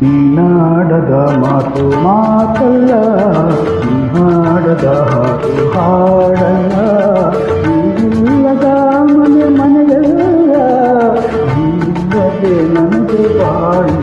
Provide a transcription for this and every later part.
ನೀನಾಡದ ಮಾತು ಮಾತಲ್ಲ ನೀನಾಡದ ಹಾಡು ಹಾಡಲ್ಲ ನೀವಿಲ್ಲದ ಮನೆ ಮನೆಯಲ್ಲ ನೀವಿಲ್ಲದೆ ನನಗೆ ಬಾಳಿ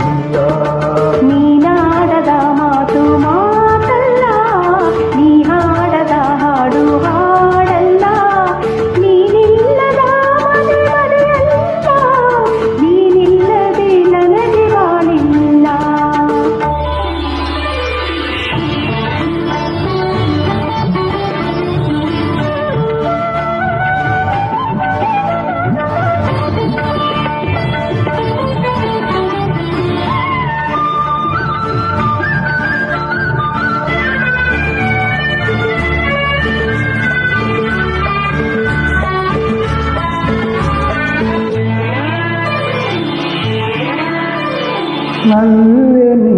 நல்லெனி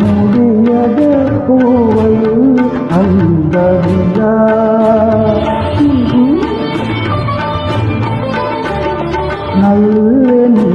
முடியத பூவையில் அந்தவிழா நல்லெனி